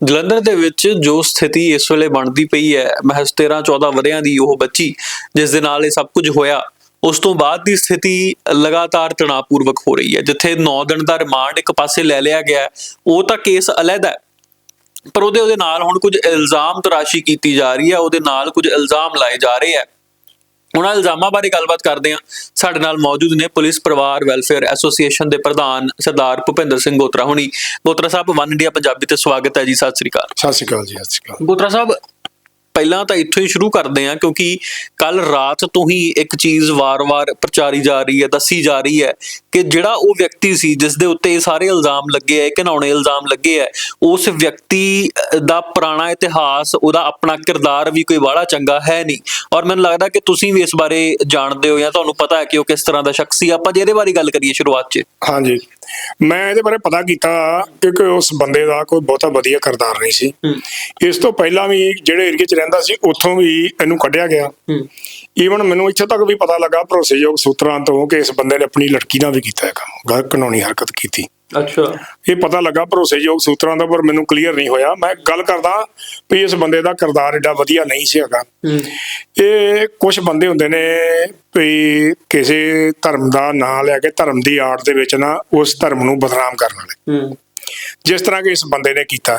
ਜਲੰਧਰ ਦੇ ਵਿੱਚ ਜੋ ਸਥਿਤੀ ਇਸ ਵੇਲੇ ਬਣਦੀ ਪਈ ਹੈ, ਮਹਿਜ਼ 13 14 ਵਰਿਆਂ ਦੀ ਉਹ ਬੱਚੀ, ਜਿਸ ਦੇ ਨਾਲ ਇਹ ਸਭ ਕੁਝ ਹੋਇਆ, ਉਸ ਤੋਂ ਬਾਅਦ ਦੀ ਸਥਿਤੀ ਲਗਾਤਾਰ ਤਣਾਅਪੂਰਵਕ ਹੋ ਰਹੀ ਹੈ, ਜਿੱਥੇ 9 ਦਿਨ ਦਾ ਰਿਮਾਂਡ ਇੱਕ ਪਾਸੇ ਲੈ ਲਿਆ ਗਿਆ ਉਹ ਤਾਂ ਕੇਸ ਅਲੱਗ ਹੈ, ਪਰ ਉਹਦੇ ਉਹਦੇ ਨਾਲ ਹੁਣ ਕੁਝ ਇਲਜ਼ਾਮ ਤਰਾਸ਼ੀ ਕੀਤੀ ਜਾ ਰਹੀ ਹੈ, ਉਹਦੇ ਨਾਲ ਕੁਝ ਇਲਜ਼ਾਮ ਲਾਏ ਜਾ ਰਹੇ ਹੈ। ਉਹਨਾਂ ਇਲਜ਼ਾਮਾਂ ਬਾਰੇ ਗੱਲਬਾਤ ਕਰਦੇ ਹਾਂ। ਸਾਡੇ ਨਾਲ ਮੌਜੂਦ ਨੇ ਪੁਲਿਸ ਪਰਿਵਾਰ ਵੈਲਫੇਅਰ ਐਸੋਸੀਏਸ਼ਨ ਦੇ ਪ੍ਰਧਾਨ ਸਰਦਾਰ ਭੁਪਿੰਦਰ ਸਿੰਘ ਗੋਤਰਾ ਹੁਣੀ। ਗੋਤਰਾ ਸਾਹਿਬ ਵਨ ਇੰਡੀਆ ਪੰਜਾਬੀ ਤੇ ਸਵਾਗਤ ਹੈ ਜੀ। ਸਤਿ ਸ੍ਰੀ ਅਕਾਲ। ਸਤਿ ਸ਼੍ਰੀ ਅਕਾਲ ਜੀ ਸਤਿ ਸ਼੍ਰੀ ਅਕਾਲ। ਗੋਤਰਾ ਸਾਹਿਬ ਪਹਿਲਾਂ ਤਾਂ ਇੱਥੋਂ ਹੀ ਸ਼ੁਰੂ ਕਰਦੇ ਹਾਂ, ਕਿਉਂਕਿ ਕੱਲ ਰਾਤ ਤੋਂ ਹੀ ਇੱਕ ਚੀਜ਼ ਵਾਰ-ਵਾਰ ਪ੍ਰਚਾਰੀ ਜਾ ਰਹੀ ਹੈ, ਦੱਸੀ ਜਾ ਰਹੀ ਹੈ ਕਿ ਜਿਹੜਾ ਉਹ ਵਿਅਕਤੀ ਸੀ, ਜਿਸ ਦੇ ਉੱਤੇ ਇਹ ਸਾਰੇ ਇਲਜ਼ਾਮ ਲੱਗੇ ਆ ਘਿਨਾਉਣੇ ਇਲਜ਼ਾਮ ਲੱਗੇ ਆ, ਉਸ ਵਿਅਕਤੀ ਦਾ ਪੁਰਾਣਾ ਇਤਿਹਾਸ, ਉਹਦਾ ਆਪਣਾ ਕਿਰਦਾਰ ਵੀ ਕੋਈ ਬਾਹਲਾ ਚੰਗਾ ਹੈ ਨਹੀਂ। ਔਰ ਮੈਨੂੰ ਲੱਗਦਾ ਕਿ ਤੁਸੀਂ ਵੀ ਇਸ ਬਾਰੇ ਜਾਣਦੇ ਹੋ ਜਾਂ ਤੁਹਾਨੂੰ ਪਤਾ ਹੈ ਕਿ ਉਹ ਕਿਸ ਤਰ੍ਹਾਂ ਦਾ ਸ਼ਖਸ ਸੀ। ਆਪਾਂ ਜੇ ਇਹਦੇ ਬਾਰੇ ਗੱਲ ਕਰੀਏ ਸ਼ੁਰੂਆਤ 'ਚ। ਹਾਂਜੀ। ਮੈਂ ਇਹਦੇ ਬਾਰੇ ਪਤਾ ਕੀਤਾ ਕਿ ਉਸ ਬੰਦੇ ਦਾ ਕੋਈ ਬਹੁਤਾ ਵਧੀਆ ਕਰਦਾਰ ਨਹੀਂ ਸੀ। ਇਸ ਤੋਂ ਪਹਿਲਾਂ ਵੀ ਜਿਹੜੇ ਏਰੀਏ 'ਚ ਰਹਿੰਦਾ ਸੀ ਉੱਥੋਂ ਵੀ ਇਹਨੂੰ ਕੱਢਿਆ ਗਿਆ। ਈਵਨ ਮੈਨੂੰ ਇੱਥੇ ਤੱਕ ਵੀ ਪਤਾ ਲੱਗਾ ਭਰੋਸੇਯੋਗ ਸੂਤਰਾਂ ਤੋਂ ਕਿ ਇਸ ਬੰਦੇ ਨੇ ਆਪਣੀ ਲੜਕੀ ਨਾਲ ਵੀ ਕੀਤਾ ਹੈ ਕੰਮ। ਗਲਤ ਕਾਨੂੰਨੀ ਹਰਕਤ ਕੀਤੀ। ਅੱਛਾ। ਇਹ ਪਤਾ ਲੱਗਾ ਭਰੋਸੇਯੋਗ ਸੂਤਰਾਂ ਦਾ ਪਰ ਮੈਨੂੰ ਕਲੀਅਰ ਨਹੀਂ ਹੋਇਆ। ਮੈਂ ਗੱਲ ਕਰਦਾ ਵੀ ਇਸ ਬੰਦੇ ਦਾ ਕਰਦਾਰ ਏਡਾ ਵਧੀਆ ਨਹੀਂ ਸੀ ਹੈਗਾ। ਇਹ ਕੁਝ ਬੰਦੇ ਹੁੰਦੇ ਨੇ ਵੀ ਕਿਸੇ ਧਰਮ ਦਾ ਨਾਂ ਲੈ ਕੇ ਧਰਮ ਦੀ ਆੜ ਦੇ ਵਿੱਚ ਨਾ ਉਸ ਧਰਮ ਨੂੰ ਬਦਨਾਮ ਕਰਨ ਵਾਲੇ। ਜਿਸ ਤਰ੍ਹਾਂ ਕਿ ਇਸ ਬੰਦੇ ਨੇ ਕੀਤਾ।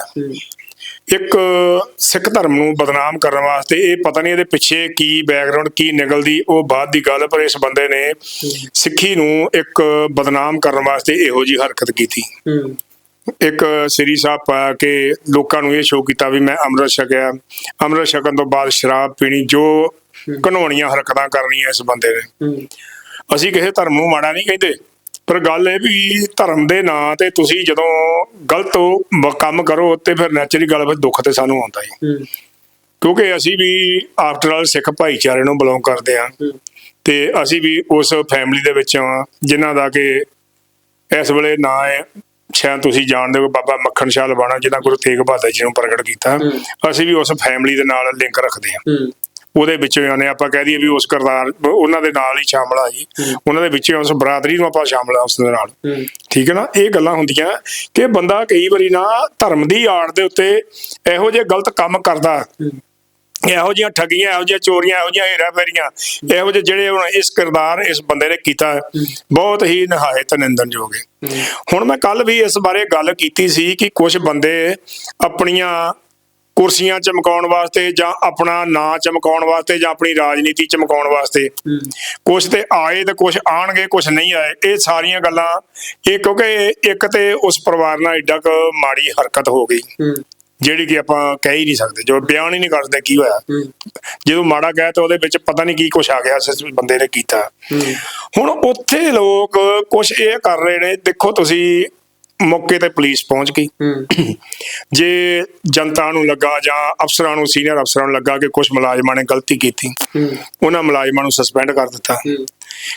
ਇੱਕ ਸਿੱਖ ਧਰਮ ਨੂੰ ਬਦਨਾਮ ਕਰਨ ਵਾਸਤੇ ਇਹ ਪਤਾ ਨਹੀਂ ਇਹਦੇ ਪਿੱਛੇ ਕੀ ਬੈਕਗ੍ਰਾਉਂਡ ਕੀ ਨਿਕਲਦੀ ਉਹ ਬਾਅਦ ਦੀ ਗੱਲ ਪਰ ਇਸ ਬੰਦੇ ਨੇ ਸਿੱਖੀ ਨੂੰ ਇੱਕ ਬਦਨਾਮ ਕਰਨ ਵਾਸਤੇ ਇਹੋ ਜੀ ਹਰਕਤ ਕੀਤੀ। ਇੱਕ ਸ੍ਰੀ ਸਾਹਿਬ ਪਾ ਕੇ ਲੋਕਾਂ ਨੂੰ ਇਹ ਸ਼ੋਅ ਕੀਤਾ ਵੀ ਮੈਂ ਅੰਮ੍ਰਿਤ ਛਕਿਆ। ਅੰਮ੍ਰਿਤ ਛਕਣ ਤੋਂ ਬਾਅਦ ਸ਼ਰਾਬ ਪੀਣੀ ਜੋ ਘਨੋਣੀਆਂ ਹਰਕਤਾਂ ਕਰਨੀਆਂ ਇਸ ਬੰਦੇ ਨੇ। ਅਸੀਂ ਕਿਸੇ ਧਰਮ ਨੂੰ ਮਾੜਾ ਨਹੀਂ ਕਹਿੰਦੇ। ਪਰ ਗੱਲ ਇਹ ਵੀ ਧਰਮ ਦੇ ਨਾਂ ਤੇ ਤੁਸੀਂ ਜਦੋਂ ਗਲਤ ਕੰਮ ਕਰੋ ਤੇ ਫਿਰ ਨੈਚੁਰਲੀ ਗੱਲ ਫਿਰ ਦੁੱਖ ਤੇ ਸਾਨੂੰ ਆਉਂਦਾ ਹੀ ਕਿਉਂਕਿ ਅਸੀਂ ਵੀ ਆਫਟਰ ਆਲ ਸਿੱਖ ਭਾਈਚਾਰੇ ਨੂੰ ਬਿਲੋਂਗ ਕਰਦੇ ਹਾਂ। ਤੇ ਅਸੀਂ ਵੀ ਉਸ ਫੈਮਿਲੀ ਦੇ ਵਿੱਚ ਹਾਂ ਜਿਨ੍ਹਾਂ ਦਾ ਕਿ ਇਸ ਵੇਲੇ ਨਾਂ ਹੈ। ਸ਼ਾਇਦ ਤੁਸੀਂ ਜਾਣਦੇ ਹੋ ਬਾਬਾ ਮੱਖਣ ਸ਼ਾਹ ਲਵਾਣਾ ਜਿਹਨਾਂ ਗੁਰੂ ਤੇਗ ਬਹਾਦਰ ਜੀ ਨੂੰ ਪ੍ਰਗਟ ਕੀਤਾ। ਅਸੀਂ ਵੀ ਉਸ ਫੈਮਿਲੀ ਦੇ ਨਾਲ ਲਿੰਕ ਰੱਖਦੇ ਹਾਂ। ਉਹਦੇ ਵਿੱਚੋਂ ਆਨੇ ਆਪਾਂ ਕਹਿ ਦਈਏ ਵੀ ਉਸ ਕਰਤਾਰ ਉਹਨਾਂ ਦੇ ਨਾਲ ਹੀ ਸ਼ਾਮਲ ਆ ਜੀ। ਉਹਨਾਂ ਦੇ ਵਿੱਚੋਂ ਉਸ ਬਰਾਦਰੀ ਨੂੰ ਆਪਾਂ ਸ਼ਾਮਲ ਆ ਉਸ ਦੇ ਨਾਲ। ਠੀਕ ਹੈ ਨਾ? ਇਹ ਗੱਲਾਂ ਹੁੰਦੀਆਂ ਕਿ ਬੰਦਾ ਕਈ ਵਾਰੀ ਨਾ ਧਰਮ ਦੀ ਆੜ ਦੇ ਉੱਤੇ ਇਹੋ ਜਿਹੇ ਗਲਤ ਕੰਮ ਕਰਦਾ। ਇਹੋ ਜਿਹੀਆਂ ਠੱਗੀਆਂ ਇਹੋ ਜਿਹੀਆਂ ਚੋਰੀਆਂ ਇਹੋ ਜਿਹੀਆਂ ਹੇਰਾ ਫੇਰੀਆਂ ਇਹੋ ਜਿਹੇ ਜਿਹੜੇ ਹੁਣ ਇਸ ਕਿਰਦਾਰ ਇਸ ਬੰਦੇ ਨੇ ਕੀਤਾ ਬਹੁਤ ਹੀ ਨਿਹਾਇਤ ਨਿੰਦਨਯੋਗ ਹੈ। ਹੁਣ ਮੈਂ ਕੱਲ ਵੀ ਇਸ ਬਾਰੇ ਗੱਲ ਕੀਤੀ ਸੀ ਕਿ ਕੁਝ ਬੰਦੇ ਆਪਣੀਆਂ ਕੁਰਸੀਆਂ ਚਮਕਾਉਣ ਵਾਸਤੇ ਜਾਂ ਆਪਣਾ ਨਾਂ ਚਮਕਾਉਣ ਵਾਸਤੇ ਜਾਂ ਆਪਣੀ ਰਾਜਨੀਤੀ ਚਮਕਾਉਣ ਵਾਸਤੇ। ਕੁਝ ਤੇ ਆਏ ਤੇ ਕੁਝ ਆਣਗੇ ਕੁਝ ਨਹੀਂ ਆਏ। ਇਹ ਸਾਰੀਆਂ ਗੱਲਾਂ ਇਹ ਕਿਉਂਕਿ ਇੱਕ ਤੇ ਉਸ ਪਰਿਵਾਰ ਨਾਲ ਏਡਾ ਕੁ ਮਾੜੀ ਹਰਕਤ ਹੋ ਗਈ। ਜਿਹੜੀ ਕਿ ਆਪਾਂ ਕਹਿ ਹੀ ਨਹੀਂ ਸਕਦੇ ਜੋ ਬਿਆਨ ਹੀ ਨਹੀਂ ਕਰ ਸਕਦੇ ਕੀ ਹੋਇਆ। ਜਦੋਂ ਮਾੜਾ ਕਹਿ ਤਾਂ ਉਹਦੇ ਵਿੱਚ ਪਤਾ ਨਹੀਂ ਕੀ ਕੁਛ ਆ ਗਿਆ ਇਸ ਬੰਦੇ ਨੇ ਕੀਤਾ। ਹੁਣ ਉੱਥੇ ਲੋਕ ਕੁਛ ਇਹ ਕਰ ਰਹੇ ਨੇ ਦੇਖੋ ਤੁਸੀਂ ਮੌਕੇ ਤੇ ਪੁਲਿਸ ਪਹੁੰਚ ਗਈ। ਜੇ ਜਨਤਾ ਨੂੰ ਲੱਗਾ ਜਾਂ ਅਫਸਰਾਂ ਨੂੰ ਸੀਨੀਅਰ ਅਫਸਰਾਂ ਨੂੰ ਲੱਗਾ ਕਿ ਕੁਝ ਮੁਲਾਜ਼ਮਾਂ ਨੇ ਗਲਤੀ ਕੀਤੀ ਉਹਨਾਂ ਮੁਲਾਜ਼ਮਾਂ ਨੂੰ ਸਸਪੈਂਡ ਕਰ ਦਿੱਤਾ।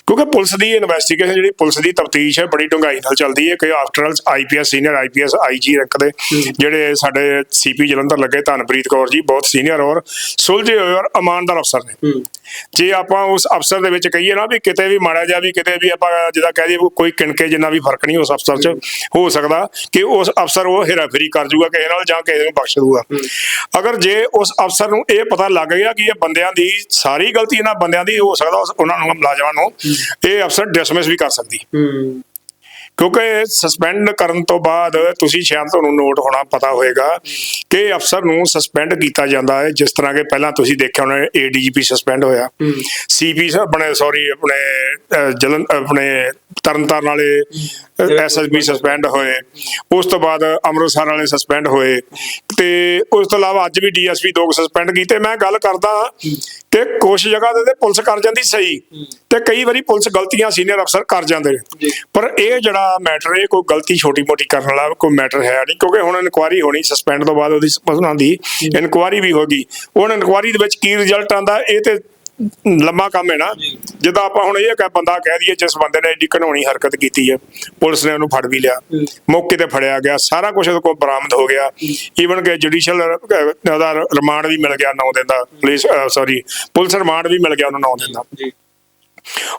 ਕਿਉਂਕਿ ਪੁਲਿਸ ਦੀ ਇਨਵੈਸਟੀਗੇਸ਼ਨ ਜਿਹੜੀ ਪੁਲਿਸ ਦੀ ਤਫਤੀਸ਼ ਹੈ ਬੜੀ ਡੂੰਘਾਈ ਨਾਲ ਚੱਲਦੀ ਹੈ। ਕਿ after all IPS senior IPS IG rank ਦੇ ਜਿਹੜੇ ਸਾਡੇ ਸੀਪੀ ਜਲੰਧਰ ਲੱਗੇ ਧਨਪ੍ਰੀਤ ਕੌਰ ਜੀ ਬਹੁਤ ਸੀਨੀਅਰ ਔਰ ਸੁਲਝੇ ਹੋਏ ਔਰ ਇਮਾਨਦਾਰ ਅਫਸਰ ਨੇ। ਜੇ ਆਪਾਂ ਉਸ ਅਫਸਰ ਦੇ ਵਿੱਚ ਕਹੀਏ ਨਾ ਵੀ ਕਿਤੇ ਵੀ ਮਾੜਾ ਜਾ ਵੀ ਕਿਤੇ ਵੀ ਆਪਾਂ ਜਿਹਦਾ ਕਹਿ ਦਈਏ ਕੋਈ ਕਿਣਕੇ ਜਿੰਨਾ ਵੀ ਫ਼ਰਕ ਨਹੀਂ ਉਸ ਅਫਸਰ 'ਚ ਹੋ ਸਕਦਾ ਕਿ ਉਸ ਅਫਸਰ ਉਹ ਹੇਰਾਫੇਰੀ ਕਰ ਜੂਗਾ ਕਿਸੇ ਨਾਲ ਜਾਂ ਕਿਸੇ ਨੂੰ ਬਖਸ਼ ਦੂਗਾ ਅਗਰ ਜੇ ਉਸ ਅਫਸਰ ਨੂੰ ਇਹ ਪਤਾ ਲੱਗ ਗਿਆ ਕਿ ਇਹ ਬੰਦਿਆਂ ਦੀ ਸਾਰੀ ਗਲਤੀ ਇਹਨਾਂ ਬੰਦਿਆਂ ਦੀ ਹੋ ਸਕਦਾ ਉਹਨਾਂ ਨੂੰ ਮੁਲਾਜ਼ਮਾਂ ਨੂੰ ਇਹ ਅਫਸਰ ਡਿਸਮਿਸ ਵੀ ਕਰ ਸਕਦੀ। ਕਿਉਂਕਿ ਸਸਪੈਂਡ ਕਰਨ ਤੋਂ ਬਾਅਦ ਤੁਸੀਂ ਸ਼ਾਇਦ ਤੁਹਾਨੂੰ ਨੋਟ ਹੋਣਾ ਪਤਾ ਹੋਏਗਾ ਕਿ ਅਫਸਰ ਨੂੰ ਸਸਪੈਂਡ ਕੀਤਾ ਜਾਂਦਾ ਹੈ ਜਿਸ ਤਰ੍ਹਾਂ ਕਿ ਪਹਿਲਾਂ ਤੁਸੀਂ ਦੇਖਿਆ ਹੋਣਾ ਏਡੀਜੀਪੀ ਸਸਪੈਂਡ ਹੋਇਆ। ਸੀਪੀ ਆਪਣੇ ਸੌਰੀ ਆਪਣੇ ਜਲਨ ਆਪਣੇ ਤਰਨਤਾਰਨ ਵਾਲੇ ਐਸਐਸਪੀ ਸਸਪੈਂਡ ਹੋਏ। ਉਸ ਤੋਂ ਬਾਅਦ ਅੰਮ੍ਰਿਤਸਰ ਵਾਲੇ ਸਸਪੈਂਡ ਹੋਏ। ਤੇ ਉਸ ਤੋਂ ਇਲਾਵਾ ਅੱਜ ਵੀ ਡੀਐਸਪੀ ਦੋ ਸਸਪੈਂਡ ਕੀਤੇ। ਮੈਂ ਗੱਲ ਕਰਦਾ ਕਿ ਕੁਝ ਜਗ੍ਹਾ ਤੇ ਪੁਲਿਸ ਕਰ ਜਾਂਦੀ ਸਹੀ ਤੇ ਕਈ ਵਾਰੀ ਪੁਲਿਸ ਗਲਤੀਆਂ ਸੀਨੀਅਰ ਅਫਸਰ ਕਰ ਜਾਂਦੇ ਪਰ ਇਹ ਜਿਹੜਾ ਮੈਟਰ ਇਹ ਕੋਈ ਗਲਤੀ ਛੋਟੀ ਮੋਟੀ ਕਰਨ ਵਾਲਾ ਕੋਈ ਮੈਟਰ ਹੈ ਨਹੀਂ ਕਿਉਂਕਿ ਹੁਣ ਇਨਕੁਆਰੀ ਹੋਣੀ ਸਸਪੈਂਡ ਤੋਂ ਬਾਅਦ ਉਹਦੀ ਉਹਨਾਂ ਦੀ ਇਨਕੁਆਰੀ ਵੀ ਹੋਗੀ ਹੁਣ ਇਨਕੁਆਰੀ ਦੇ ਵਿੱਚ ਕੀ ਰਿਜ਼ਲਟ ਆਂਦਾ ਇਹ ਤੇ ਲੰਮਾ ਕੰਮ ਹੈ ਨਾ। ਜਿੱਦਾਂ ਆਪਾਂ ਹੁਣ ਇਹ ਕਹਿ ਬੰਦਾ ਕਹਿ ਦਈਏ ਜਿਸ ਬੰਦੇ ਨੇ ਏਡੀ ਘਨੌਣੀ ਹਰਕਤ ਕੀਤੀ ਹੈ ਪੁਲਿਸ ਨੇ ਉਹਨੂੰ ਫੜ ਵੀ ਲਿਆ ਮੌਕੇ ਤੇ ਫੜਿਆ ਗਿਆ ਸਾਰਾ ਕੁਝ ਉਹਦੇ ਕੋਲ ਬਰਾਮਦ ਹੋ ਗਿਆ। ਈਵਨ ਕਿ ਜੁਡੀਸ਼ੀਅਲ ਉਹਦਾ ਰਿਮਾਂਡ ਵੀ ਮਿਲ ਗਿਆ 9 ਦਿਨ ਦਾ ਪੁਲਿਸ ਸੌਰੀ ਪੁਲਿਸ ਰਿਮਾਂਡ ਵੀ ਮਿਲ ਗਿਆ ਉਹਨੂੰ 9 ਦਿਨ ਦਾ।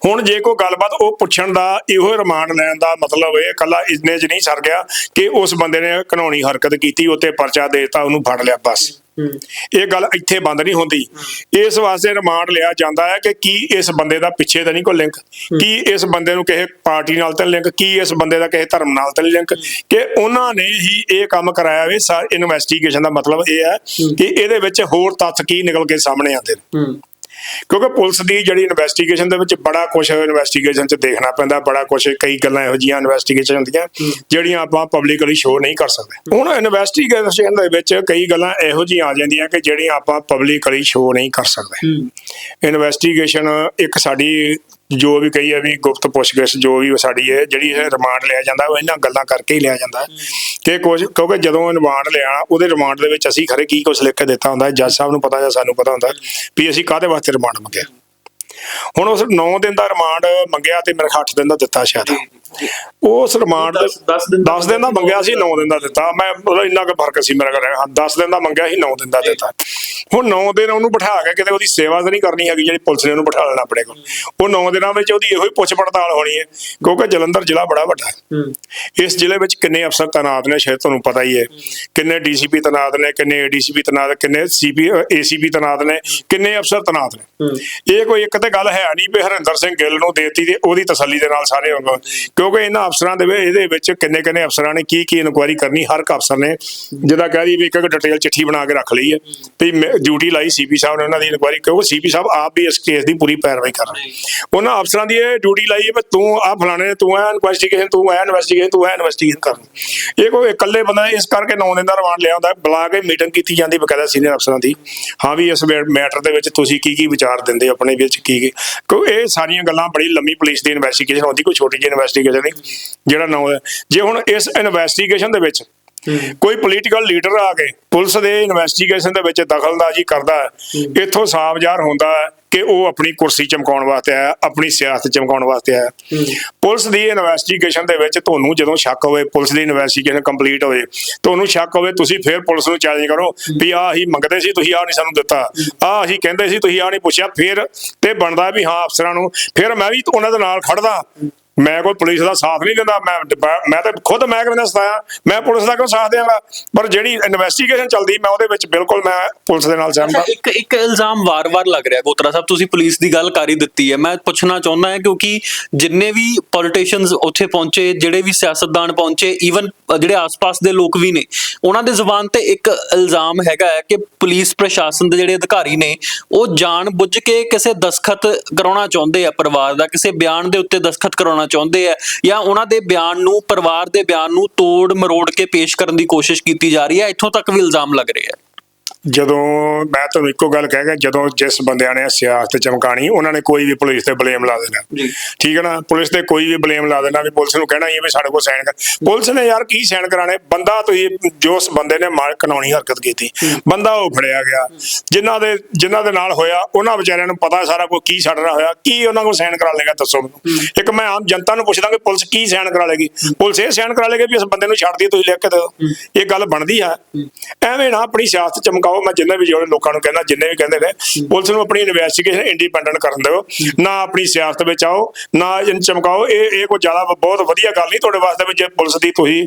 ਹੁਣ ਜੇ ਕੋਈ ਗੱਲਬਾਤ ਉਹ ਪੁੱਛਣ ਦਾ ਇਹੋ ਰਿਮਾਂਡ ਲੈਣ ਦਾ ਮਤਲਬ ਇਹ ਕੱਲਾ ਇਸਨੇ ਚ ਨਹੀਂ ਸਰ ਗਿਆ ਕਿ ਉਸ ਬੰਦੇ ਨੇ ਕਾਨੂੰਨੀ ਹਰਕਤ ਕੀਤੀ ਉੱਤੇ ਪਰਚਾ ਦੇਤਾ ਉਹਨੂੰ ਫੜ ਲਿਆ ਬਸ। ਇਹ ਗੱਲ ਇੱਥੇ ਬੰਦ ਨਹੀਂ ਹੁੰਦੀ। ਇਸ ਵਾਸਤੇ ਰਿਮਾਂਡ ਲਿਆ ਜਾਂਦਾ ਹੈ ਕਿ ਕੀ ਇਸ ਬੰਦੇ ਦਾ ਪਿੱਛੇ ਤਾਂ ਨਹੀਂ ਕੋਈ ਲਿੰਕ? ਕੀ ਇਸ ਬੰਦੇ ਨੂੰ ਕਿਸੇ ਪਾਰਟੀ ਨਾਲ ਤਾਂ ਲਿੰਕ? ਕੀ ਇਸ ਬੰਦੇ ਦਾ ਕਿਸੇ ਧਰਮ ਨਾਲ ਤਾਂ ਲਿੰਕ? ਕਿ ਉਹਨਾਂ ਨੇ ਹੀ ਇਹ ਕੰਮ ਕਰਾਇਆ ਵੇ। ਸਾਰ ਇਨਵੈਸਟੀਗੇਸ਼ਨ ਦਾ ਮਤਲਬ ਇਹ ਹੈ ਕਿ ਇਹਦੇ ਵਿੱਚ ਹੋਰ ਤੱਥ ਕੀ ਨਿਕਲ ਕੇ ਸਾਹਮਣੇ ਆਉਂਦੇ ਨੇ? ਕਿਉਂਕਿ ਪੁਲਿਸ ਦੀ ਜਿਹੜੀ ਇਨਵੈਸਟੀਗੇਸ਼ਨ ਦੇ ਵਿੱਚ ਬੜਾ ਕੁਝ ਇਨਵੈਸਟੀਗੇਸ਼ਨ 'ਚ ਦੇਖਣਾ ਪੈਂਦਾ ਬੜਾ ਕੁਝ ਕਈ ਗੱਲਾਂ ਇਹੋ ਜੀਆਂ ਇਨਵੈਸਟੀਗੇਸ਼ਨ ਹੁੰਦੀਆਂ ਜਿਹੜੀਆਂ ਆਪਾਂ ਪਬਲਿਕਲੀ ਸ਼ੋਅ ਨਹੀਂ ਕਰ ਸਕਦੇ। ਹੁਣ ਇਨਵੈਸਟੀਗੇਸ਼ਨ ਦੇ ਵਿੱਚ ਕਈ ਗੱਲਾਂ ਇਹੋ ਜੀਆਂ ਆ ਜਾਂਦੀਆਂ ਕਿ ਜਿਹੜੀਆਂ ਆਪਾਂ ਪਬਲਿਕਲੀ ਸ਼ੋਅ ਨਹੀਂ ਕਰ ਸਕਦੇ। ਇਨਵੈਸਟੀਗੇਸ਼ਨ ਇੱਕ ਸਾਡੀ ਜੋ ਵੀ ਕਹੀ ਹੈ ਵੀ ਗੁਪਤ ਪੁੱਛਗਿੱਛ ਜੋ ਵੀ ਸਾਡੀ ਹੈ ਜਿਹੜੀ ਇਹ ਰਿਮਾਂਡ ਲਿਆ ਜਾਂਦਾ ਉਹ ਇਹਨਾਂ ਗੱਲਾਂ ਕਰਕੇ ਹੀ ਲਿਆ ਜਾਂਦਾ ਕਿ ਕੁਝ ਕਿਉਂਕਿ ਜਦੋਂ ਰਿਮਾਂਡ ਲਿਆ ਉਹਦੇ ਰਿਮਾਂਡ ਦੇ ਵਿੱਚ ਅਸੀਂ ਖਰੇ ਕੀ ਕੁਝ ਲਿਖ ਕੇ ਦਿੱਤਾ ਹੁੰਦਾ ਜੱਜ ਸਾਹਿਬ ਨੂੰ ਪਤਾ ਜਾਂ ਸਾਨੂੰ ਪਤਾ ਹੁੰਦਾ ਵੀ ਅਸੀਂ ਕਾਹਦੇ ਵਾਸਤੇ ਰਿਮਾਂਡ ਮੰਗਿਆ। ਹੁਣ ਉਸ 9 ਦਿਨ ਦਾ ਰਿਮਾਂਡ ਮੰਗਿਆ ਤੇ ਮੇਰੇ 8 ਦਿਨ ਦਾ ਦਿੱਤਾ ਸ਼ਾਇਦ। ਉਸ ਰਿਮਾਂਡ ਦਸ- ਦਸ ਦਿਨ ਦਾ 10 ਦਿਨ ਦਾ ਮੰਗਿਆ ਸੀ 9 ਦਿਨ ਦਾ ਦਿੱਤਾ। ਮੈਂ ਮਤਲਬ ਇੰਨਾ ਕੁ ਫ਼ਰਕ ਸੀ ਮੇਰਾ ਕਰ ਹਾਂ 10 ਦਿਨ ਦਾ ਮੰਗਿਆ ਸੀ 9 ਦਿਨ ਦਾ ਦਿੱਤਾ। ਹੁਣ 9 ਦਿਨ ਉਹਨੂੰ ਬਿਠਾ ਕੇ ਕਿਤੇ ਉਹਦੀ ਸੇਵਾ ਤਾਂ ਨਹੀਂ ਕਰਨੀ ਹੈਗੀ ਜਿਹੜੀ ਪੁਲਿਸ ਨੇ ਉਹਨੂੰ ਬਿਠਾ ਲੈਣਾ ਆਪਣੇ ਕੋਲ। ਉਹ 9 ਦਿਨਾਂ ਵਿੱਚ ਉਹਦੀ ਇਹੋ ਹੀ ਪੁੱਛ ਪੜਤਾਲ ਹੋਣੀ ਹੈ ਕਿਉਂਕਿ ਜਲੰਧਰ ਜ਼ਿਲ੍ਹਾ ਬੜਾ ਵੱਡਾ ਹੈ। ਇਸ ਜ਼ਿਲ੍ਹੇ ਵਿੱਚ ਕਿੰਨੇ ਅਫਸਰ ਤੈਨਾਤ ਨੇ ਸ਼ਾਇਦ ਤੁਹਾਨੂੰ ਪਤਾ ਹੀ ਹੈ। ਕਿੰਨੇ ਡੀਸੀਪੀ ਤੈਨਾਤ ਨੇ ਕਿੰਨੇ ਏਡੀਸੀਪੀ ਤੈਨਾਤ ਕਿੰਨੇ ਸੀਪੀ ਏਸੀਪੀ ਤੈਨਾਤ ਨੇ ਕਿੰਨੇ ਅਫਸਰ ਤੈਨਾਤ ਨੇ। ਇਹ ਕੋਈ ਇੱਕ ਤੇ ਗੱਲ ਹੈ ਨਹੀਂ ਵੀ ਹਰਿੰਦਰ ਸਿੰਘ ਗਿੱਲ ਨੂੰ ਦੇਤੀ ਤੇ ਉਹਦੀ ਤਸੱਲੀ ਦੇ ਨਾਲ ਸਾਰੇ ਹੋਣਗੇ ਕਿਉਂਕਿ ਇਹਨਾਂ ਅਫਸਰਾਂ ਦੇ ਵਿੱਚ ਇਹਦੇ ਵਿੱਚ ਕਿੰਨੇ ਕਿੰਨੇ ਅਫਸਰਾਂ ਨੇ ਕੀ ਕੀ ਇਨਕੁਆਇਰੀ ਕਰਨੀ, ਹਰ ਇੱਕ ਅਫਸਰ ਨੇ ਜਿਹਦਾ ਕਹਿ ਦੀ ਵੀ ਇੱਕ ਇੱਕ ਡਿਟੇਲ ਚਿੱਠੀ ਬਣਾ ਕੇ ਰੱਖ ਲਈ ਹੈ ਤੇ ਡਿਊਟੀ ਲਾਈ ਸੀਪੀ ਸਾਹਿਬ ਨੇ ਉਹਨਾਂ ਦੀ ਇਨਕੁਆਇਰੀ, ਕਿਉਂਕਿ ਸੀਪੀ ਸਾਹਿਬ ਆਪ ਵੀ ਇਸ ਕੇਸ ਦੀ ਪੂਰੀ ਪੈਰਵਾਈ ਕਰ ਰਹੇ ਉਹਨਾਂ ਅਫਸਰਾਂ ਦੀ ਇਹ ਡਿਊਟੀ ਲਾਈ ਹੈ ਵੀ ਤੂੰ ਆ ਫਲਾਣੇ ਨੇ, ਤੂੰ ਆ ਇਨਵੈਸਟੀਗੇਸ਼ਨ ਤੂੰ ਆ ਇਨਵੈਸਟੀਗੇਸ਼ਨ ਤੂੰ ਆ ਇਨਵੈਸਟੀਗੇਸ਼ਨ ਕਰ ਇਹ ਕੋਈ ਇਕੱਲੇ ਬੰਦਾ ਇਸ ਕਰਕੇ 9 ਦਿਨ ਦਾ ਰਿਮਾਂਡ ਲਿਆ ਹੁੰਦਾ, ਬੁਲਾ ਕੇ ਮੀਟਿੰਗ ਕੀਤੀ ਜਾਂਦੀ ਬਕਾਇਦਾ ਸੀਨੀਅਰ ਅਫਸਰਾਂ ਦੀ। ਹਾਂ ਵੀ ਇਸ ਮੈਟਰ ਦੇ ਵਿੱਚ ਤੁਸੀਂ ਕੀ ਕੀ ਵਿਚਾਰ ਦਿੰਦੇ ਹੋ, ਆਪਣੇ ਵਿੱਚ ਕੀ ਕੀ ਕਿਉਂ ਇਹ ਸਾਰੀਆਂ ਗੱਲਾਂ ਬੜੀ ਲੰਮੀ ਪੁਲਿਸ ਦੀ ਇਨਵੈਸਟੀਗੇਸ਼ਨ ਹੁੰਦੀ, ਕੋਈ ਛੋਟੀ ਜਿਹੀ ਇਨਵੈਸਟੀਗੇਸ਼ਨ ਨਹੀਂ ਜਿਹੜਾ ਨਾ ਜੇ ਹੁਣ ਇਸ ਇਨਵੈਸਟੀਗੇਸ਼ਨ ਦੇ ਵਿੱਚ ਕੋਈ ਪੋਲੀਟੀਕਲ ਲੀਡਰ ਆ ਕੇ ਪੁਲਿਸ ਦੇ ਇਨਵੈਸਟੀਗੇਸ਼ਨ ਦੇ ਵਿੱਚ ਦਖਲਅੰਦਾਜ਼ੀ ਕਰਦਾ ਹੈ ਇੱਥੋਂ ਸਾਫ਼ ਜ਼ਾਹਰ ਹੁੰਦਾ ਹੈ ਕਿ ਉਹ ਆਪਣੀ ਕੁਰਸੀ ਚਮਕਾਉਣ ਵਾਸਤੇ ਆਇਆ ਆਪਣੀ ਸਿਆਸਤ ਚਮਕਾਉਣ ਵਾਸਤੇ ਆਇਆ। ਪੁਲਿਸ ਦੀ ਇਨਵੈਸਟੀਗੇਸ਼ਨ ਦੇ ਵਿੱਚ ਤੁਹਾਨੂੰ ਜਦੋਂ ਸ਼ੱਕ ਹੋਵੇ ਪੁਲਿਸ ਦੀ ਇਨਵੈਸਟੀਗੇਸ਼ਨ ਕੰਪਲੀਟ ਹੋਵੇ ਤੁਹਾਨੂੰ ਸ਼ੱਕ ਹੋਵੇ ਤੁਸੀਂ ਫਿਰ ਪੁਲਿਸ ਨੂੰ ਚੈਲੰਜ ਕਰੋ ਵੀ ਆਹ ਅਸੀਂ ਮੰਗਦੇ ਸੀ ਤੁਸੀਂ ਆਹ ਨਹੀਂ ਸਾਨੂੰ ਦਿੱਤਾ। ਆਹ ਅਸੀਂ ਕਹਿੰਦੇ ਸੀ ਤੁਸੀਂ ਆਹ ਨਹੀਂ ਪੁੱਛਿਆ ਫਿਰ ਤੇ ਬਣਦਾ ਵੀ ਹਾਂ ਅਫਸਰਾਂ ਨੂੰ ਫਿਰ ਮੈਂ ਵੀ ਉਹਨਾਂ ਦੇ ਨਾਲ ਖੜਦਾ। ਮੈਂ ਕੋਈ ਪੁਲਿਸ ਦਾ ਸਾਥ ਨਹੀਂ ਦਿੰਦਾ ਮੈਂ ਮੈਂ ਤਾਂ ਖੁਦ ਮਹਿਕਮੇ ਦਾ ਸਤਾਇਆ? ਮੈਂ ਪੁਲਿਸ ਦਾ ਕਿਉਂ ਸਾਥ ਦਿਆਂਗਾ ਪਰ ਜਿਹੜੀ ਇਨਵੈਸਟੀਗੇਸ਼ਨ ਚੱਲਦੀ ਮੈਂ ਉਹਦੇ ਵਿੱਚ ਬਿਲਕੁਲ ਮੈਂ ਪੁਲਿਸ ਦੇ ਨਾਲ ਸਹਿਮਤ। ਇੱਕ ਇੱਕ ਇਲਜ਼ਾਮ ਵਾਰ-ਵਾਰ ਲੱਗ ਰਿਹਾ ਗੋਤਰਾ ਸਾਹਿਬ ਤੁਸੀਂ ਪੁਲਿਸ ਦੀ ਗੱਲ ਕਰ ਹੀ ਦਿੱਤੀ ਹੈ। ਮੈਂ ਪੁੱਛਣਾ ਚਾਹੁੰਦਾ ਹਾਂ ਕਿਉਂਕਿ ਜਿੰਨੇ ਵੀ ਪੋਲੀਟੀਸ਼ੀਅਨਸ ਉੱਥੇ ਪਹੁੰਚੇ ਜਿਹੜੇ ਵੀ ਸਿਆਸਤਦਾਨ ਪਹੁੰਚੇ ਈਵਨ ਜਿਹੜੇ ਆਸ-ਪਾਸ ਦੇ ਲੋਕ ਵੀ ਨੇ, ਉਹਨਾਂ ਦੇ ਜ਼ੁਬਾਨ ਤੇ ਇੱਕ ਇਲਜ਼ਾਮ ਹੈਗਾ ਹੈ ਕਿ ਪੁਲਿਸ ਪ੍ਰਸ਼ਾਸਨ ਦੇ ਜਿਹੜੇ ਅਧਿਕਾਰੀ ਨੇ, ਉਹ ਜਾਣ ਬੁੱਝ ਕੇ ਕਿਸੇ ਦਸਖਤ ਕਰਾਉਣਾ ਚਾਹੁੰਦੇ ਆ ਪਰਿਵਾਰ ਦਾ, ਕਿਸੇ ਬਿਆਨ ਦੇ ਉੱਤੇ ਦਸਖਤ ਕਰਾਉਣਾ ਚਾਹੁੰਦੇ ਆ, ਜਾਂ ਉਹਨਾਂ ਦੇ ਬਿਆਨ ਨੂੰ, ਪਰਿਵਾਰ ਦੇ ਬਿਆਨ ਨੂੰ ਤੋੜ ਮਰੋੜ ਕੇ ਪੇਸ਼ ਕਰਨ ਦੀ ਕੋਸ਼ਿਸ਼ ਕੀਤੀ ਜਾ ਰਹੀ ਹੈ, ਇੱਥੋਂ ਤੱਕ ਵੀ ਇਲਜ਼ਾਮ ਲੱਗ ਰਹੇ ਹੈ ਜਦੋਂ ਮੈਂ ਤੁਹਾਨੂੰ ਇੱਕੋ ਗੱਲ ਕਹਿ ਗਿਆ ਜਦੋਂ ਜਿਸ ਬੰਦਿਆਂ ਨੇ ਸਿਆਸਤ ਚਮਕਾਣੀ ਉਹਨਾਂ ਨੇ ਕੋਈ ਵੀ ਪੁਲਿਸ ਤੇ ਬਲੇਮ ਲਾ ਦੇਣਾ। ਠੀਕ ਹੈ ਨਾ? ਪੁਲਿਸ ਤੇ ਕੋਈ ਵੀ ਬਲੇਮ ਲਾ ਦੇਣਾ ਵੀ ਪੁਲਿਸ ਨੂੰ ਕਹਿਣਾ ਹੀ ਹੈ ਵੀ ਸਾਡੇ ਕੋਲ ਸਾਈਨ ਕਰ। ਪੁਲਿਸ ਨੇ ਯਾਰ ਕੀ ਸਾਈਨ ਕਰਾਣੇ ਬੰਦਾ ਤੁਸੀਂ ਜੋ ਉਸ ਬੰਦੇ ਨੇ ਮਾਰ ਕਾਨੂੰਨੀ ਹਰਕਤ ਕੀਤੀ ਬੰਦਾ ਉਹ ਫੜਿਆ ਗਿਆ। ਜਿਨ੍ਹਾਂ ਦੇ ਜਿਨ੍ਹਾਂ ਦੇ ਨਾਲ ਹੋਇਆ ਉਹਨਾਂ ਵਿਚਾਰਿਆਂ ਨੂੰ ਪਤਾ ਸਾਰਾ ਕੁਝ ਕੀ ਸਾਡੇ ਨਾਲ ਹੋਇਆ ਕੀ ਉਹਨਾਂ ਕੋਲ ਸਾਈਨ ਕਰਾ ਲੇਗਾ ਦੱਸੋ ਮੈਨੂੰ। ਇੱਕ ਮੈਂ ਆਮ ਜਨਤਾ ਨੂੰ ਪੁੱਛਦਾ ਕਿ ਪੁਲਿਸ ਕੀ ਸਾਈਨ ਕਰਾ ਲੇਗੀ ਪੁਲਿਸ ਇਹ ਸਾਈਨ ਕਰਾ ਲੇਗੀ ਵੀ ਇਸ ਬੰਦੇ ਨੂੰ ਛੱਡ ਦਈਏ ਤੁਸੀਂ ਲਿਖ ਕੇ ਦਿਓ। ਇਹ ਗੱਲ ਬਣਦੀ ਹੈ ਐਵੇਂ ਨਾ ਆਪਣੀ ਸਿਆਸਤ ਚਮਕਾਓ ਮੈਂ ਜਿੰਨੇ ਵੀ ਜਿਹੜੇ ਲੋਕਾਂ ਨੂੰ ਕਹਿੰਦਾ ਜਿੰਨੇ ਵੀ ਕਹਿੰਦੇ ਨੇ ਪੁਲਿਸ ਨੂੰ ਆਪਣੀ ਇਨਵੈਸਟੀਗੇਸ਼ਨ ਇੰਡੀਪੈਂਡੈਂਟ ਕਰਨ ਦਿਓ। ਨਾ ਆਪਣੀ ਸਿਆਸਤ ਵਿੱਚ ਆਓ ਨਾ ਇਹਨੂੰ ਚਮਕਾਓ। ਇਹ ਇਹ ਕੋਈ ਜ਼ਿਆਦਾ ਬਹੁਤ ਵਧੀਆ ਗੱਲ ਨਹੀਂ ਤੁਹਾਡੇ ਵਾਸਤੇ ਵੀ ਜੇ ਪੁਲਿਸ ਦੀ ਤੁਸੀਂ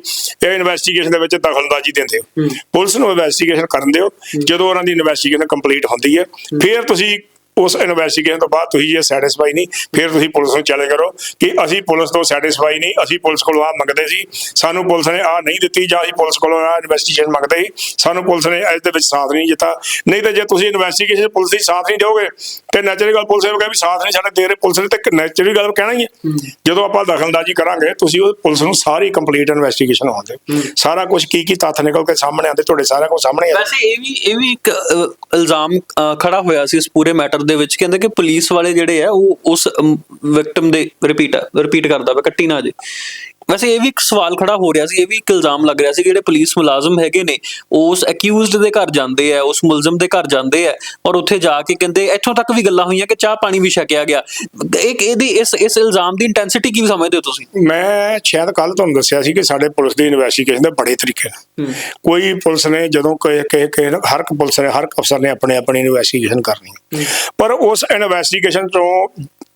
ਇਹ ਇਨਵੈਸਟੀਗੇਸ਼ਨ ਦੇ ਵਿੱਚ ਦਖਲਅੰਦਾਜ਼ੀ ਦਿੰਦੇ ਹੋ। ਪੁਲਿਸ ਨੂੰ ਇਨਵੈਸਟੀਗੇਸ਼ਨ ਕਰਨ ਦਿਓ। ਜਦੋਂ ਉਹਨਾਂ ਦੀ ਇਨਵੈਸਟੀਗੇਸ਼ਨ ਕੰਪਲੀਟ ਹੁੰਦੀ ਹੈ। ਫਿਰ ਤੁਸੀਂ ਉਸ ਇਨਵੈਸਟੀਗੇਸ਼ਨ ਤੋਂ ਬਾਅਦ ਤੁਸੀਂ ਜੇ ਸੈਟੀਸਫਾਈ ਨਹੀਂ ਫਿਰ ਤੁਸੀਂ ਪੁਲਿਸ ਨੂੰ ਚੈਲੰਜ ਕਰੋ ਕਿ ਅਸੀਂ ਪੁਲਿਸ ਤੋਂ ਸੈਟੀਸਫਾਈ ਨਹੀਂ ਅਸੀਂ ਪੁਲਿਸ ਕੋਲੋਂ ਆ ਮੰਗਦੇ ਸੀ ਸਾਨੂੰ ਪੁਲਿਸ ਨੇ ਆ ਨਹੀਂ ਦਿੱਤੀ ਜਾਂ ਅਸੀਂ ਪੁਲਿਸ ਕੋਲੋਂ ਆ ਇਨਵੈਸਟੀਗੇਸ਼ਨ ਮੰਗਦੇ ਸੀ ਸਾਨੂੰ ਪੁਲਿਸ ਨੇ ਇਸ ਦੇ ਵਿੱਚ ਸਾਥ ਨਹੀਂ ਦਿੱਤਾ। ਨਹੀਂ ਤਾਂ ਜੇ ਤੁਸੀਂ ਇਨਵੈਸਟੀਗੇਸ਼ਨ ਪੁਲਿਸ ਦੀ ਸਾਥ ਨਹੀਂ ਦਿਓਗੇ ਤੇ ਨੈਚੁਰਲ ਗੱਲ ਪੁਲਿਸ ਨੇ ਕਿਹਾ ਵੀ ਸਾਥ ਨਹੀਂ ਸਾਡੇ ਦੇ ਰਹੇ ਪੁਲਿਸ ਨੇ ਤੇ ਨੈਚੁਰਲ ਗੱਲ ਕਹਿਣਾ ਹੀ ਹੈ। ਜਦੋਂ ਆਪਾਂ ਦਖਲਅੰਦਾਜ਼ੀ ਕਰਾਂਗੇ ਤੁਸੀਂ ਉਹ ਪੁਲਿਸ ਨੂੰ ਸਾਰੀ ਕੰਪਲੀਟ ਇਨਵੈਸਟੀਗੇਸ਼ਨ ਹੋਣ ਦਿਓ। ਸਾਰਾ ਕੁਝ ਕੀ ਕੀ ਤੱਥ ਨਿਕਲ ਕੇ ਸਾਹਮਣੇ ਆਉਂਦੇ ਤੁਹਾਡੇ ਸਾਰਾ ਕੁਝ ਸਾਹਮਣੇ ਆ ਵੈਸੇ ਇਹ ਵੀ ਇਹ ਵੀ ਇੱਕ ਇਲਜ਼ਾਮ ਖੜਾ ਹੋਇਆ ਸੀ ਇਸ ਪੂਰੇ ਮੈਟਰ ਦੇ ਵਿੱਚ ਕਹਿੰਦੇ ਕਿ ਪੁਲਿਸ ਵਾਲੇ ਜਿਹੜੇ ਆ, ਉਹ ਉਸ ਵਿਕਟਮ ਦੇ ਰਿਪੀਟ ਰਿਪੀਟ ਕਰਦਾ ਵਾ ਕੱਟੀ ਨਾ ਜੇ ਵੈਸੇ ਇਹ ਵੀ ਇੱਕ ਸਵਾਲ ਖੜਾ ਹੋ ਰਿਹਾ ਸੀ ਇਹ ਵੀ ਇੱਕ ਇਲਜ਼ਾਮ ਲੱਗ ਰਿਹਾ ਸੀ ਕਿ ਜਿਹੜੇ ਪੁਲਿਸ ਮੁਲਾਜ਼ਮ ਹੈਗੇ ਨੇ ਉਸ ਅਕਿਊਜ਼ਡ ਦੇ ਘਰ ਜਾਂਦੇ ਆ ਉਸ ਮੁਲਜ਼ਮ ਦੇ ਘਰ ਜਾਂਦੇ ਆ ਔਰ ਉੱਥੇ ਜਾ ਕੇ ਕਹਿੰਦੇ ਇੱਥੋਂ ਤੱਕ ਵੀ ਗੱਲਾਂ ਹੋਈਆਂ ਕਿ ਚਾਹ ਪਾਣੀ ਵੀ ਛਕਿਆ ਗਿਆ। ਇੱਕ ਇਹਦੀ ਇਸ ਇਸ ਇਲਜ਼ਾਮ ਦੀ ਇੰਟੈਂਸਿਟੀ ਕੀ ਸਮਝਦੇ ਹੋ ਤੁਸੀਂ? ਮੈਂ ਸ਼ਾਇਦ ਕੱਲ ਤੁਹਾਨੂੰ ਦੱਸਿਆ ਸੀ ਕਿ ਸਾਡੇ ਪੁਲਿਸ ਦੀ ਇਨਵੈਸਟੀਗੇਸ਼ਨ ਦੇ ਬੜੇ ਤਰੀਕੇ ਨੇ ਕੋਈ ਪੁਲਿਸ ਨੇ ਜਦੋਂ ਕਿਸੇ ਕਿਸੇ ਹਰ ਇੱਕ ਪੁਲਿਸ ਨੇ ਹਰ ਇੱਕ ਅਫਸਰ ਨੇ ਆਪਣੇ ਆਪਣੀ ਇਨਵੈਸਟੀਗੇਸ਼ਨ ਕਰਨੀ ਪਰ ਉਸ ਇਨਵੈਸਟੀਗੇਸ਼ਨ ਤੋਂ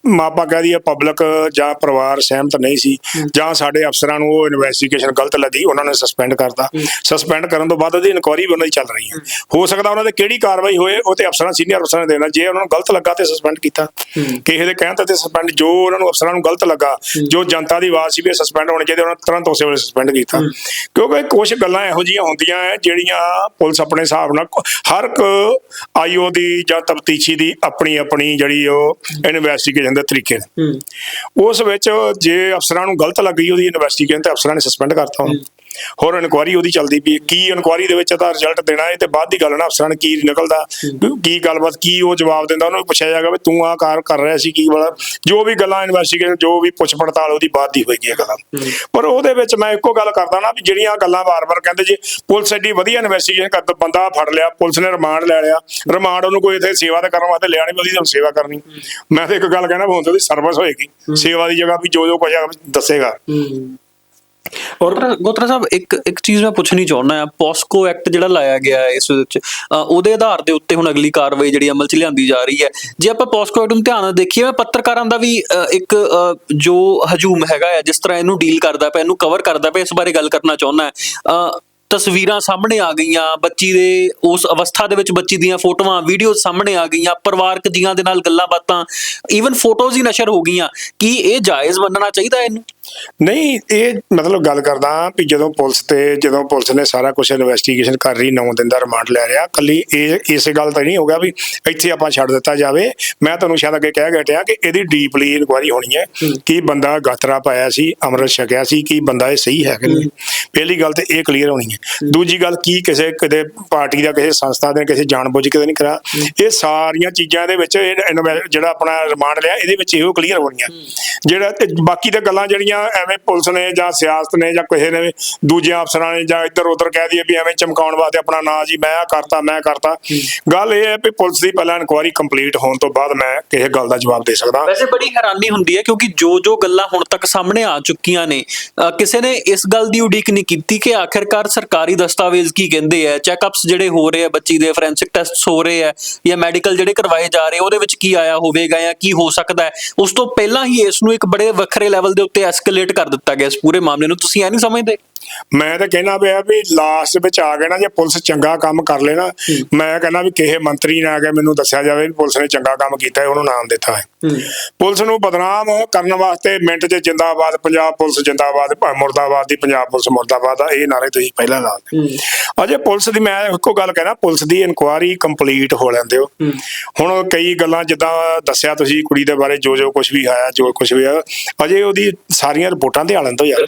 ਮਾਪਾ ਕਹਿ ਦਈਏ ਪਬਲਿਕ ਜਾਂ ਪਰਿਵਾਰ ਸਹਿਮਤ ਨਹੀਂ ਸੀ ਜਾਂ ਸਾਡੇ ਅਫਸਰਾਂ ਨੂੰ ਉਹ ਇਨਵੈਸਟੀਗੇਸ਼ਨ ਗਲਤ ਲੱਗੀ ਉਹਨਾਂ ਨੇ ਸਸਪੈਂਡ ਕਰਤਾ। ਸਸਪੈਂਡ ਕਰਨ ਤੋਂ ਬਾਅਦ ਉਹਦੀ ਇਨਕੁਆਰੀ ਵੀ ਉਹਨਾਂ ਦੀ ਚੱਲ ਰਹੀ ਹੈ। ਹੋ। ਸਕਦਾ ਉਹਨਾਂ ਦੇ ਕਿਹੜੀ ਕਾਰਵਾਈ ਹੋਏ ਉਹ ਤੇ ਅਫਸਰਾਂ ਸੀਨੀਅਰ ਅਫਸਰਾਂ ਨੇ ਦੇਣਾ। ਜੇ ਉਹਨਾਂ ਨੂੰ ਗਲਤ ਲੱਗਾ ਤੇ ਸਸਪੈਂਡ ਕੀਤਾ। ਕਿਸੇ ਦੇ ਕਹਿਣ ਤੇ ਸਸਪੈਂਡ ਜੋ ਉਹਨਾਂ ਨੂੰ ਅਫਸਰਾਂ ਨੂੰ ਗਲਤ ਲੱਗਾ ਜੋ ਜਨਤਾ ਦੀ ਆਵਾਜ਼ ਸੀ ਵੀ ਸਸਪੈਂਡ ਹੋਣੇ ਚਾਹੀਦੇ ਉਹਨਾਂ ਤੁਰੰਤ ਉਸੇ ਵੇਲੇ ਸਸਪੈਂਡ ਕੀਤਾ। ਕਿਉਂਕਿ ਕੁਝ ਗੱਲਾਂ ਇਹੋ ਜਿਹੀਆਂ ਹੁੰਦੀਆਂ ਹੈ ਜਿਹੜੀਆਂ ਪੁਲਿਸ ਆਪਣੇ ਹਿਸਾਬ ਨਾਲ ਹਰ ਇੱਕ ਆਈਓ ਦੀ ਜਾਂ ਤਫਤੀਸ਼ੀ ਦੀ ਆਪਣੀ ਆਪਣੀ ਜਿਹੜੀ ਉਹ ਇਨਵੈਸਟੀਗੇਸ਼ਨ ਦੇ ਤਰੀਕੇ ਉਸ ਵਿੱਚ ਜੇ ਅਫਸਰਾਂ ਨੂੰ ਗਲਤ ਲੱਗੀ ਉਹਦੀ ਇਨਵੈਸਟੀਗੇਸ਼ਨ ਤੇ ਅਫਸਰਾਂ ਨੇ ਸਸਪੈਂਡ ਕਰਤਾ ਉਹਨੂੰ। ਹੋਰ ਇਨਕੁਆਰੀ ਉਹਦੀ ਚੱਲਦੀ ਹੈ। ਕੀ ਇਨਕੁਆਰੀ ਦੇ ਵਿੱਚ ਦਾ ਰਿਜ਼ਲਟ ਦੇਣਾ ਹੈ ਤੇ ਬਾਅਦ ਦੀ ਗੱਲ ਨਾ ਅਫਸਰਾਂ ਨੇ ਕੀ ਨਿਕਲਦਾ ਕੀ ਗੱਲਬਾਤ ਕੀ ਉਹ ਜਵਾਬ ਦਿੰਦਾ ਉਹਨੂੰ ਪੁੱਛਿਆ ਜਾਏਗਾ ਵੀ ਤੂੰ ਆਹ ਕਾਰ ਕਰ ਰਿਹਾ ਸੀ ਕੀ ਵਾਲਾ। ਜੋ ਵੀ ਗੱਲਾਂ ਇਨਵੈਸਟੀਗੇਸ਼ਨ ਜੋ ਵੀ ਪੁੱਛ ਪੜਤਾਲ ਉਹਦੀ ਬਾਅਦ ਦੀ ਹੋਏਗੀ ਗੱਲਾਂ। ਪਰ ਉਹਦੇ ਵਿੱਚ ਮੈਂ ਇੱਕੋ ਗੱਲ ਕਰਦਾ ਨਾ ਵੀ ਜਿਹੜੀਆਂ ਗੱਲਾਂ ਵਾਰ-ਵਾਰ ਕਹਿੰਦੇ ਜੀ ਪੁਲਿਸ ਐਡੀ ਵਧੀਆ ਇਨਵੈਸਟੀਗੇਸ਼ਨ ਕਰਦਾ ਬੰਦਾ ਫੜ ਲਿਆ ਪੁਲਿਸ ਨੇ ਰਿਮਾਂਡ ਲੈ ਲਿਆ। ਰਿਮਾਂਡ ਉਹਨੂੰ ਕੋਈ ਇੱਥੇ ਸੇਵਾ ਤੇ ਕਰਨ ਵਾਸਤੇ ਲਿਆ ਨਹੀਂ ਉਹਦੀ ਤਾਂ ਸੇਵਾ ਕਰਨੀ। ਮੈਂ ਤਾਂ ਇੱਕ ਗੱਲ ਕਹਿਣਾ ਵੀ ਹੁਣ ਤਾਂ ਉਹਦੀ ਸਰਵਿਸ ਹੋਏਗੀ। ਸੇਵਾ ਦੀ ਜਗ੍ਹਾ ਵੀ ਜੋ ਜੋ ਕੁਝ ਆ ਦੱਸੇਗਾ ਔਰ ਗੋਤਰਾ ਸਾਹਿਬ, ਇੱਕ ਇੱਕ ਚੀਜ਼ ਮੈਂ ਪੁੱਛਣੀ ਚਾਹੁੰਦਾ ਆ ਪੋਸਕੋ ਐਕਟ ਜਿਹੜਾ ਲਾਇਆ ਗਿਆ ਹੈ ਇਸ ਵਿੱਚ ਉਹਦੇ ਆਧਾਰ ਦੇ ਉੱਤੇ ਹੁਣ ਅਗਲੀ ਕਾਰਵਾਈ ਜਿਹੜੀ ਅਮਲ 'ਚ ਲਿਆਂਦੀ ਜਾ ਰਹੀ ਹੈ। ਜੇ ਆਪਾਂ ਪੋਸਕੋ ਐਕਟ ਨੂੰ ਧਿਆਨ ਨਾਲ ਦੇਖੀਏ, ਮੈਂ ਪੱਤਰਕਾਰਾਂ ਦਾ ਵੀ ਇੱਕ ਜੋ ਹਜੂਮ ਹੈਗਾ ਹੈ, ਜਿਸ ਤਰ੍ਹਾਂ ਇਹਨੂੰ ਡੀਲ ਕਰਦਾ ਪਿਆ, ਇਹਨੂੰ ਕਵਰ ਕਰਦਾ ਪਿਆ, ਇਸ ਬਾਰੇ ਗੱਲ ਕਰਨਾ ਚਾਹੁੰਦਾ ਹੈ। ਤਸਵੀਰਾਂ ਸਾਹਮਣੇ ਆ ਗਈਆਂ, ਬੱਚੀ ਦੇ ਉਸ ਅਵਸਥਾ ਦੇ ਵਿੱਚ ਬੱਚੀ ਦੀਆਂ ਫੋਟੋਆਂ ਵੀਡੀਓ ਸਾਹਮਣੇ ਆ ਗਈਆਂ, ਪਰਿਵਾਰਕ ਜੀਆਂ ਦੇ ਨਾਲ ਗੱਲਾਂ ਬਾਤਾਂ ਈਵਨ ਫੋਟੋਜ਼ ਹੀ ਨਸ਼ਰ ਹੋ ਗਈਆਂ। ਕੀ ਇਹ ਜਾਇਜ਼ ਮੰਨਣਾ ਚਾਹੀਦਾ ਇਹਨੂੰ? ਨਹੀਂ ਇਹ ਮਤਲਬ ਗੱਲ ਕਰਦਾ ਵੀ ਜਦੋਂ ਪੁਲਿਸ ਤੇ ਜਦੋਂ ਪੁਲਿਸ ਨੇ ਸਾਰਾ ਕੁਝ ਇਨਵੈਸਟੀਗੇਸ਼ਨ ਕਰ ਰਹੀ 9 ਦਿਨ ਦਾ ਰਿਮਾਂਡ ਲੈ ਰਿਹਾ ਕੱਲੀ ਇਹ ਇਸ ਗੱਲ ਤਾਂ ਨਹੀਂ ਹੋ ਗਿਆ ਵੀ ਇੱਥੇ ਆਪਾਂ ਛੱਡ ਦਿੱਤਾ ਜਾਵੇ। ਮੈਂ ਤੁਹਾਨੂੰ ਸ਼ਾਇਦ ਅੱਗੇ ਕਹਿ ਗਿਆ ਟਿਆ ਕਿ ਇਹਦੀ ਡੀਪਲੀ ਇਨਕੁਆਇਰੀ ਹੋਣੀ ਹੈ ਕਿ ਬੰਦਾ ਗਾਤਰਾ ਪਾਇਆ ਸੀ ਅੰਮ੍ਰਿਤ ਛਕਿਆ ਸੀ ਕਿ ਬੰਦਾ ਇਹ ਸਹੀ ਹੈ ਕਿ ਨਹੀਂ? ਪਹਿਲੀ ਗੱਲ ਤੇ ਇਹ ਕਲੀਅਰ ਹੋਣੀ ਹੈ। ਦੂਜੀ ਗੱਲ ਕੀ ਕਿਸੇ ਕਿਤੇ ਪਾਰਟੀ ਦਾ ਕਿਸੇ ਸੰਸਥਾ ਦੇ ਕਿਸੇ ਜਾਣਬੁੱਝ ਕੇ ਤਾਂ ਨਹੀਂ ਕਰਾ? ਇਹ ਸਾਰੀਆਂ ਚੀਜ਼ਾਂ ਦੇ ਵਿੱਚ ਜਿਹੜਾ ਆਪਣਾ ਰਿਮਾਂਡ ਲਿਆ ਇਹਦੇ ਵਿੱਚ ਇਹੋ ਕਲੀਅਰ ਹੋਣੀਆਂ। ਜਿਹੜਾ ਤੇ ਬਾਕੀ ਤੇ ਗੱਲਾਂ ਜਿਹੜੀਆਂ ਐਵੇਂ ਪੁਲਿਸ ਨੇ ਜਾਂ ਸਿਆਸਤ ਨੇ ਜਾਂ ਕਿਸੇ ਨੇ ਦੂਜੇ ਅਫਸਰਾਂ ਨੇ ਜਾਂ ਇੱਧਰ ਉੱਧਰ ਕਹਿ ਦਈਏ ਵੀ ਐਵੇਂ ਚਮਕਾਉਣ ਵਾਸਤੇ ਆਪਣਾ ਨਾਂ ਜੀ, ਮੈਂ ਆਹ ਕਰਤਾ, ਮੈਂ ਕਰਤਾ। ਗੱਲ ਇਹ ਹੈ ਵੀ ਪੁਲਿਸ ਦੀ ਪਹਿਲਾਂ ਇਨਕੁਆਇਰੀ ਕੰਪਲੀਟ ਹੋਣ ਤੋਂ ਬਾਅਦ ਮੈਂ ਕਿਸੇ ਗੱਲ ਦਾ ਜਵਾਬ ਦੇ ਸਕਦਾ। ਵੈਸੇ ਬੜੀ ਹੈਰਾਨੀ ਹੁੰਦੀ ਹੈ ਕਿਉਂਕਿ ਜੋ ਜੋ ਗੱਲਾਂ ਹੁਣ ਤੱਕ ਸਾਹਮਣੇ ਆ ਚੁੱਕੀਆਂ ਨੇ ਕਿਸੇ ਨੇ ਇਸ ਗੱਲ ਦੀ ਉਡੀਕ ਨਹੀਂ ਕੀਤੀ ਕਿ ਆਖਿਰਕਾਰ ਸਰਕਾਰੀ ਦਸਤਾਵੇਜ਼ ਕੀ ਕਹਿੰਦੇ ਆ, ਚੈੱਕਅਪਸ ਜਿਹੜੇ ਹੋ ਰਹੇ ਆ, ਬੱਚੀ ਦੇ ਫੋਰੈਂਸਿਕ ਟੈਸਟਸ ਹੋ ਰਹੇ ਆ, ਜਾਂ ਮੈਡੀਕਲ ਜਿਹੜੇ ਕਰਵਾਏ ਜਾ ਰਹੇ, ਉਹਦੇ ਵਿੱਚ ਕੀ ਆਇਆ ਹੋਵੇਗਾ ਜਾਂ ਕੀ ਹੋ ਸਕਦਾ ਹੈ। ਉਸ ਤੋਂ ਪਹਿਲਾਂ ਹੀ ਇਸ ਨੂੰ ਇੱਕ ਬੜੇ ਵੱਖਰੇ ਲੈਵਲ ਦੇ ਉੱਤੇ ਐਸਕੇਲੇਟ ਕਰ ਦਿੱਤਾ ਗਿਆ ਇਸ ਪੂਰੇ ਮਾਮਲੇ ਨੂੰ ਤੁਸੀਂ ਇਹ ਨਹੀਂ ਸਮਝਦੇ? ਮੈਂ ਤਾਂ ਕਹਿਣਾ ਪਿਆ ਵੀ ਲਾਸਟ ਵਿੱਚ ਆ ਗਏ ਨਾ ਜੇ ਪੁਲਿਸ ਚੰਗਾ ਕੰਮ ਕਰ ਲੈ ਨਾ ਮੈਂ ਕਹਿੰਦਾ ਵੀ ਕਿਸੇ ਮੰਤਰੀ ਨੇ ਆ ਕੇ ਮੈਨੂੰ ਦੱਸਿਆ ਜਾਵੇ ਵੀ ਪੁਲਿਸ ਨੇ ਚੰਗਾ ਕੰਮ ਕੀਤਾ ਹੈ ਉਹਨੂੰ ਨਾਮ ਦਿੱਤਾ ਹੈ। ਪੁਲਿਸ ਨੂੰ ਬਦਨਾਮ ਕਰਨ ਵਾਸਤੇ ਮਿੰਟ 'ਚ ਜਿੰਦਾਬਾਦ ਪੰਜਾਬ ਪੁਲਿਸ ਜਿੰਦਾਬਾਦ ਮੁਰਦਾਬਾਦ ਦੀ ਪੰਜਾਬ ਪੁਲਿਸ ਮੁਰਦਾਬਾਦ ਆ ਇਹ ਨਾਰੇ ਤੁਸੀਂ ਪਹਿਲਾਂ ਲਾ ਦਿੱਤੇ ਅਜੇ ਪੁਲਿਸ ਦੀ ਮੈਂ ਇੱਕੋ ਗੱਲ ਕਹਿਣਾ ਪੁਲਿਸ ਦੀ ਇਨਕੁਆਇਰੀ ਕੰਪਲੀਟ ਹੋ ਲੈਂਦੇ ਹੋ। ਹੁਣ ਕਈ ਗੱਲਾਂ ਜਿੱਦਾਂ ਦੱਸਿਆ ਤੁਸੀਂ ਕੁੜੀ ਦੇ ਬਾਰੇ ਜੋ ਜੋ ਕੁਝ ਵੀ ਆਇਆ ਜੋ ਕੁਝ ਵੀ ਆ ਅਜੇ ਉਹਦੀ ਸਾਰੀਆਂ ਰਿਪੋਰਟਾਂ ਤੇ ਆਲਣ ਤੋਂ ਯਾਰ।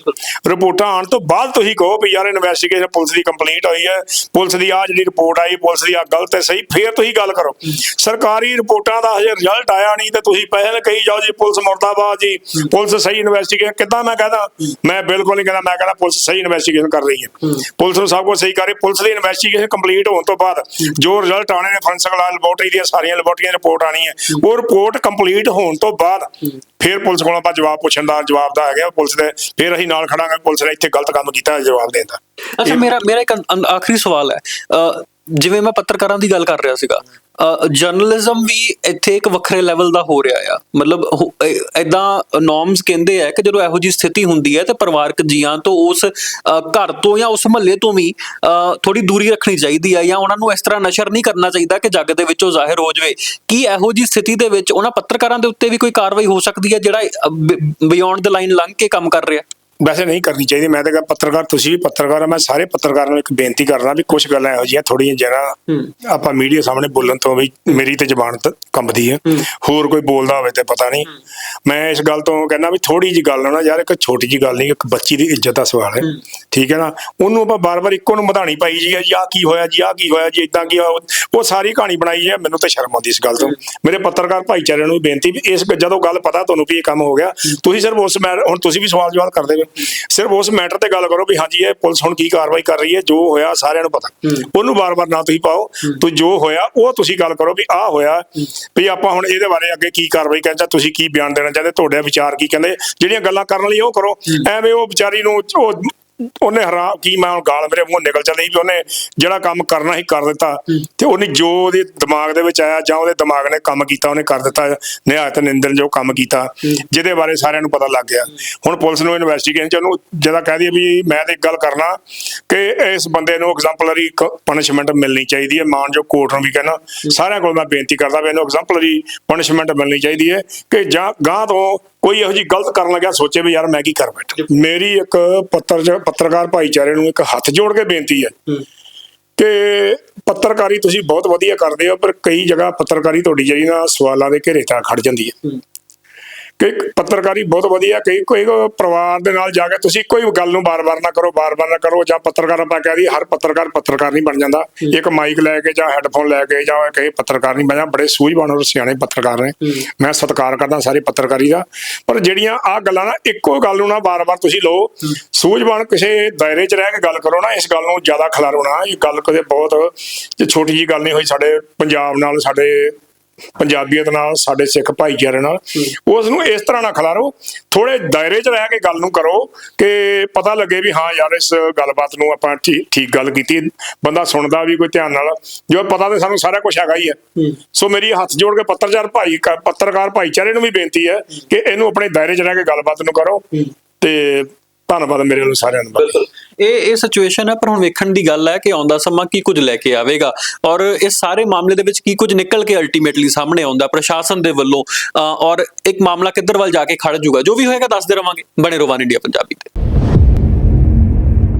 ਰਿਪੋਰਟਾਂ ਆਉਣ ਤੋਂ ਬਾਅਦ ਤੁਸੀਂ ਕਹੋ ਵੀ ਯਾਰ ਇਨਵੈਸਟੀਗੇਸ਼ਨ ਪੁਲਿਸ ਦੀ ਕੰਪਲੀਟ ਹੋਈ ਹੈ, ਪੁਲਿਸ ਦੀ ਆ ਜਿਹੜੀ ਰਿਪੋਰਟ ਆਈ, ਪੁਲਿਸ ਦੀ ਆ ਗਲਤ ਹੈ ਸਹੀ, ਫੇਰ ਤੁਸੀਂ ਗੱਲ ਕਰੋ। ਸਰਕਾਰੀ ਰਿਪੋਰਟਾਂ ਦਾ ਹਜੇ ਰਿਜ਼ਲਟ ਆਇਆ ਨਹੀਂ ਤੇ ਤੁਸੀਂ ਪਹਿਲ ਕਹੀ ਜਾਓ ਜੀ ਪੁਲਿਸ ਮੁਰਦਾਬਾਦ ਜੀ, ਪੁਲਿਸ ਸਹੀ ਇਨਵੈਸਟੀਗੇਸ਼ਨ ਕਿੱਦਾਂ ਮੈਂ ਕਹਦਾ? ਮੈਂ ਬਿਲਕੁਲ ਨਹੀਂ ਕਹਿੰਦਾ, ਮੈਂ ਕਹਿੰਦਾ ਪੁਲਿਸ ਸਹੀ ਇਨਵੈਸਟੀਗੇਸ਼ਨ ਕਰ ਰਹੀ ਹੈ। ਪੁਲਿਸ ਨੂੰ ਸਭ ਕੁਝ ਸਹੀ ਕਰ ਰਹੀ, ਪੁਲਿਸ ਦੀ ਇਨਵੈਸਟੀਗੇਸ਼ਨ ਕੰਪਲੀਟ ਹੋਣ ਤੋਂ ਬਾਅਦ ਜੋ ਰਿਜ਼ਲਟ ਆਣੇ ਨੇ ਫੋਰੈਂਸਿਕ ਲੈਬੋਰਟਰੀ ਦੀਆਂ ਸਾਰੀਆਂ ਲੈਬੋਰਟਰੀਆਂ ਰਿਪੋਰਟ ਆਣੀ ਹੈ ਉਹ ਰਿਪੋਰਟ ਕੰਪਲੀਟ ਹੋਣ ਤੋਂ ਬਾਅਦ ਫਿਰ ਪੁਲਿਸ ਕੋਲ ਆਪਾਂ ਜਵਾਬ ਪੁੱਛਣ ਦਾ ਜਵਾਬ ਦਾ ਹੈਗਾ ਪੁਲਿਸ ਦੇ ਫਿਰ ਅਸੀਂ ਨਾਲ ਖੜਾਂਗੇ ਪੁਲਿਸ ਨੇ ਇੱਥੇ ਗਲਤ ਕੰਮ ਕੀਤਾ ਜਵਾਬ ਦੇਣ ਦਾ। ਅੱਛਾ ਮੇਰਾ ਮੇਰਾ ਇੱਕ ਆਖਰੀ ਸਵਾਲ ਹੈ। ਅ, ਜਿਵੇਂ ਮੈਂ ਪੱਤਰਕਾਰਾਂ ਦੀ ਗੱਲ ਕਰ ਰਿਹਾ ਸੀਗਾ ਜਰਨਲਿਜ਼ਮ ਵੀ ਇੱਥੇ ਇੱਕ ਵੱਖਰੇ ਲੈਵਲ ਦਾ ਹੋ ਰਿਹਾ ਆ। ਮਤਲਬ ਐਦਾਂ ਨੋਰਮਸ ਕਹਿੰਦੇ ਆ ਕਿ ਜਦੋਂ ਇਹੋ ਜੀ ਸਥਿਤੀ ਹੁੰਦੀ ਹੈ ਤੇ ਪਰਿਵਾਰਕ ਜੀਆਂ ਤੋਂ ਉਸ ਘਰ ਤੋਂ ਜਾਂ ਉਸ ਮਹੱਲੇ ਤੋਂ ਵੀ ਥੋੜੀ ਦੂਰੀ ਰੱਖਣੀ ਚਾਹੀਦੀ ਹੈ ਜਾਂ ਉਹਨਾਂ ਨੂੰ ਇਸ ਤਰ੍ਹਾਂ ਨਸ਼ਰ ਨਹੀਂ ਕਰਨਾ ਚਾਹੀਦਾ ਕਿ ਜੱਗ ਦੇ ਵਿੱਚੋਂ ਜ਼ਾਹਿਰ ਹੋ ਜਾਵੇ। ਕੀ ਇਹੋ ਜੀ ਸਥਿਤੀ ਦੇ ਵਿੱਚ ਉਹਨਾਂ ਪੱਤਰਕਾਰਾਂ ਦੇ ਉੱਤੇ ਵੀ ਕੋਈ ਕਾਰਵਾਈ ਹੋ ਸਕਦੀ ਹੈ ਜਿਹੜਾ ਬਿਯੋਂਡ ਦ ਲਾਈਨ ਲੰਘ ਕੇ ਕੰਮ ਕਰ ਰਿਹਾ? ਵੈਸੇ ਨਹੀਂ ਕਰਨੀ ਚਾਹੀਦੀ ਮੈਂ ਤਾਂ ਕਿਹਾ ਪੱਤਰਕਾਰ ਤੁਸੀਂ ਵੀ ਪੱਤਰਕਾਰ ਆ ਮੈਂ ਸਾਰੇ ਪੱਤਰਕਾਰਾਂ ਨੂੰ ਇੱਕ ਬੇਨਤੀ ਕਰਦਾ ਵੀ ਕੁਝ ਗੱਲਾਂ ਇਹੋ ਜਿਹੀਆਂ ਥੋੜੀਆਂ ਜਰਾ ਆਪਾਂ ਮੀਡੀਆ ਸਾਹਮਣੇ ਬੋਲਣ ਤੋਂ ਵੀ ਮੇਰੀ ਤੇ ਜ਼ਬਾਨ ਕੰਬਦੀ ਹੈ। ਹੋਰ ਕੋਈ ਬੋਲਦਾ ਹੋਵੇ ਤੇ ਪਤਾ ਨਹੀਂ। ਮੈਂ ਇਸ ਗੱਲ ਤੋਂ ਕਹਿੰਦਾ ਵੀ ਥੋੜੀ ਜੀ ਗੱਲ ਨਾ ਯਾਰ ਇੱਕ ਛੋਟੀ ਜੀ ਗੱਲ ਨਹੀਂ ਇੱਕ ਬੱਚੀ ਦੀ ਇੱਜ਼ਤ ਦਾ ਸਵਾਲ ਹੈ। ਠੀਕ ਹੈ ਨਾ? ਉਹਨੂੰ ਆਪਾਂ ਬਾਰ-ਬਾਰ ਇੱਕੋ ਨੂੰ ਵਧਾਣੀ ਪਾਈ ਜੀ ਆ ਕੀ ਹੋਇਆ ਜੀ ਆ ਕੀ ਹੋਇਆ ਜੀ ਇਦਾਂ ਕੀ ਉਹ- ਸਾਰੀ ਕਹਾਣੀ ਬਣਾਈ ਹੈ ਮੈਨੂੰ ਤਾਂ ਸ਼ਰਮ ਆਉਂਦੀ ਇਸ ਗੱਲ ਤੋਂ। ਮੇਰੇ ਪੱਤਰਕਾਰ ਭਾਈਚਾਰੇ ਨੂੰ ਬੇਨਤੀ ਵੀ ਇਸ ਜਦੋਂ ਗੱਲ ਪਤਾ ਤੁਹਾਨੂੰ ਵੀ ਇਹ ਕੰਮ ਹੋ ਗਿਆ ਤੁਸੀਂ ਸਿਰਫ ਉਸ ਮੈਂ ਹੁਣ ਤੁਸੀਂ ਵੀ ਸਵਾਲ ਜਵਾਬ ਕਰਦੇ ਹੋ ਸਿਰਫ ਉਸ ਮੈਟਰ ਤੇ ਗੱਲ ਕਰੋ ਵੀ ਹਾਂਜੀ ਇਹ ਪੁਲਿਸ ਹੁਣ ਕੀ ਕਾਰਵਾਈ ਕਰ ਰਹੀ ਹੈ ਜੋ ਹੋਇਆ ਸਾਰਿਆਂ ਨੂੰ ਪਤਾ। ਉਹਨੂੰ ਬਾਰ-ਬਾਰ ਨਾ ਤੁਸੀਂ ਪਾਓ ਤੂੰ ਜੋ ਹੋਇਆ ਉਹ ਤੁਸੀਂ ਗੱਲ ਕਰੋ ਵੀ ਆਹ ਹੋਇਆ ਵੀ ਆਪਾਂ ਹੁਣ ਇਹਦੇ ਬਾਰੇ ਅੱਗੇ ਕੀ ਕਾਰਵਾਈ ਕਰਨਾ ਤੁਸੀਂ ਕੀ ਬਿਆਨ ਦੇਣਾ ਚਾਹੁੰਦੇ ਤੁਹਾਡੇ ਵਿਚਾਰ ਕੀ ਕਹਿੰਦੇ ਜਿਹੜੀਆਂ ਗੱਲਾਂ ਕਰਨ ਲਈ ਉਹ ਕਰੋ। ਐਵੇਂ ਉਹ ਵਿਚਾਰੀ ਨੂੰ ਉਹ ਉਹਨੇ ਹਰਾ ਕੀ ਮੈਂ ਹੁਣ ਗਾਲ ਮੇਰੇ ਮੂੰਹ ਨਿਕਲ ਚੱਲੀ ਵੀ ਉਹਨੇ ਜਿਹੜਾ ਕੰਮ ਕਰਨਾ ਸੀ ਕਰ ਦਿੱਤਾ। ਤੇ ਉਹਨੇ ਜੋ ਉਹਦੇ ਦਿਮਾਗ ਦੇ ਵਿੱਚ ਆਇਆ ਜਾਂ ਉਹਦੇ ਦਿਮਾਗ ਨੇ ਕੰਮ ਕੀਤਾ ਉਹਨੇ ਕਰ ਦਿੱਤਾ। ਨਿਹਾਇਤ ਨਿੰਦਨ ਜੋ ਕੰਮ ਕੀਤਾ ਜਿਹਦੇ ਬਾਰੇ ਸਾਰਿਆਂ ਨੂੰ ਪਤਾ ਲੱਗ ਗਿਆ। ਹੁਣ ਪੁਲਿਸ ਨੂੰ ਇਨਵੈਸਟੀਗੇਸ਼ਨ ਚ ਉਹਨੂੰ ਜਿਹਦਾ ਕਹਿ ਦਈਏ ਵੀ ਮੈਂ ਤੇ ਇੱਕ ਗੱਲ ਕਰਨਾ ਕਿ ਇਸ ਬੰਦੇ ਨੂੰ ਐਗਜ਼ਾਮਪਲਰੀ ਪਨਿਸ਼ਮੈਂਟ ਮਿਲਣੀ ਚਾਹੀਦੀ ਹੈ ਮਾਨਯੋਗ ਕੋਰਟ ਨੂੰ ਵੀ ਕਹਿਣਾ। ਸਾਰਿਆਂ ਕੋਲ ਮੈਂ ਬੇਨਤੀ ਕਰਦਾ ਵੀ ਇਹਨੂੰ ਐਗਜ਼ਾਮਪਲਰੀ ਪਨਿਸ਼ਮੈਂਟ ਮਿਲਣੀ ਚਾਹੀਦੀ ਹੈ ਕਿ ਜਾਂ ਗਾਂ ਤੋਂ ਕੋਈ ਇਹੋ ਜੀ ਗਲਤ ਕਰਨ ਲੱਗਿਆ ਸੋਚੇ ਵੀ ਯਾਰ ਮੈਂ ਕੀ ਕਰ ਬੈਠਾ। ਮੇਰੀ ਇੱਕ ਪੱਤਰ ਪੱਤਰਕਾਰ ਭਾਈਚਾਰੇ ਨੂੰ ਇੱਕ ਹੱਥ ਜੋੜ ਕੇ ਬੇਨਤੀ ਹੈ ਕਿ ਪੱਤਰਕਾਰੀ ਤੁਸੀਂ ਬਹੁਤ ਵਧੀਆ ਕਰਦੇ ਹੋ ਪਰ ਕਈ ਜਗ੍ਹਾ ਪੱਤਰਕਾਰੀ ਤੁਹਾਡੀ ਜਿਹੜੀ ਨਾ ਸਵਾਲਾਂ ਦੇ ਘੇਰੇ ਤਾਂ ਖੜ ਜਾਂਦੀ ਹੈ। ਕਿ ਪੱਤਰਕਾਰੀ ਬਹੁਤ ਵਧੀਆ ਕਈ ਕੋਈ ਪਰਿਵਾਰ ਦੇ ਨਾਲ ਜਾ ਕੇ ਤੁਸੀਂ ਕੋਈ ਗੱਲ ਨੂੰ ਬਾਰ-ਬਾਰ ਨਾ ਕਰੋ ਬਾਰ-ਬਾਰ ਨਾ ਕਰੋ ਜਾਂ ਪੱਤਰਕਾਰ ਆਪਾਂ ਕਹਿ ਦਈਏ ਹਰ ਪੱਤਰਕਾਰ ਪੱਤਰਕਾਰ ਨਹੀਂ ਬਣ ਜਾਂਦਾ। ਇੱਕ ਮਾਈਕ ਲੈ ਕੇ ਜਾਂ ਹੈੱਡਫੋਨ ਲੈ ਕੇ ਜਾਂ ਕਹੇ ਪੱਤਰਕਾਰ ਨਹੀਂ ਬਣਿਆ ਬੜੇ ਸੂਝਵਾਨ ਔਰ ਸਿਆਣੇ ਪੱਤਰਕਾਰ ਨੇ। ਮੈਂ ਸਤਿਕਾਰ ਕਰਦਾ ਸਾਰੇ ਪੱਤਰਕਾਰੀ ਦਾ। ਪਰ ਜਿਹੜੀਆਂ ਆ ਗੱਲਾਂ ਨਾ ਇੱਕੋ ਗੱਲ ਨੂੰ ਨਾ ਬਾਰ-ਬਾਰ ਤੁਸੀਂ ਲਓ। ਸੂਝਵਾਨ ਕਿਸੇ ਦਾਇਰੇ 'ਚ ਰਹਿ ਕੇ ਗੱਲ ਕਰੋ ਨਾ ਇਸ ਗੱਲ ਨੂੰ ਜ਼ਿਆਦਾ ਖਿਲਾਰੋ ਨਾ। ਇਹ ਗੱਲ ਕਦੇ ਬਹੁਤ ਛੋਟੀ ਜੀ ਗੱਲ ਨਹੀਂ ਹੋਈ ਸਾਡੇ ਪੰਜਾਬ ਨਾਲ ਸਾਡੇ ਪੰਜਾਬੀਅਤ ਨਾਲ ਸਾਡੇ ਸਿੱਖ ਭਾਈਚਾਰੇ ਨਾਲ ਉਸ ਨੂੰ ਇਸ ਤਰ੍ਹਾਂ ਨਾ ਖਿਲਾਰੋ ਥੋੜੇ ਦਾਇਰੇ 'ਚ ਰਹਿ ਕੇ ਗੱਲ ਨੂੰ ਕਰੋ ਕਿ ਪਤਾ ਲੱਗੇ ਵੀ ਹਾਂ ਯਾਰ ਇਸ ਗੱਲਬਾਤ ਨੂੰ ਆਪਾਂ ਠੀਕ ਠੀਕ ਗੱਲ ਕੀਤੀ। ਬੰਦਾ ਸੁਣਦਾ ਵੀ ਕੋਈ ਧਿਆਨ ਨਾਲ ਜੋ ਪਤਾ ਤੇ ਸਾਨੂੰ ਸਾਰਾ ਕੁਝ ਹੈਗਾ ਹੀ ਹੈ। ਸੋ ਮੇਰੀ ਹੱਥ ਜੋੜ ਕੇ ਪੱਤਰਕਾਰ ਭਾਈ ਪੱਤਰਕਾਰ ਭਾਈਚਾਰੇ ਨੂੰ ਵੀ ਬੇਨਤੀ ਹੈ ਕਿ ਇਹਨੂੰ ਆਪਣੇ ਦਾਇਰੇ 'ਚ ਰਹਿ ਕੇ ਗੱਲਬਾਤ ਨੂੰ ਕਰੋ। ਤੇ ਧੰਨਵਾਦ ਮੇਰੇ ਵੱਲੋਂ ਸਾਰਿਆਂ ਨੂੰ ਬਿਲਕੁਲ। ਇਹ ਇਹ ਸਿਚੁਏਸ਼ਨ ਹੈ ਪਰ ਹੁਣ ਵੇਖਣ ਦੀ ਗੱਲ ਹੈ ਕਿ ਆਉਂਦਾ ਸਮਾਂ ਕੀ ਕੁਝ ਲੈ ਕੇ ਆਵੇਗਾ। ਔਰ ਇਸ ਸਾਰੇ ਮਾਮਲੇ ਦੇ ਵਿੱਚ ਕੀ ਕੁਝ ਨਿਕਲ ਕੇ ਅਲਟੀਮੇਟਲੀ ਸਾਹਮਣੇ ਆਉਂਦਾ ਪ੍ਰਸ਼ਾਸਨ ਦੇ ਵੱਲੋਂ ਅ, ਔਰ ਇੱਕ ਮਾਮਲਾ ਕਿੱਧਰ ਵੱਲ ਜਾ ਕੇ ਖੜ ਜੂਗਾ ਜੋ ਵੀ ਹੋਏਗਾ ਦੱਸਦੇ ਰਵਾਂਗੇ। ਬਣੇ ਰੋਵਾਨ ਇੰਡੀਆ ਪੰਜਾਬੀ ਤੇ।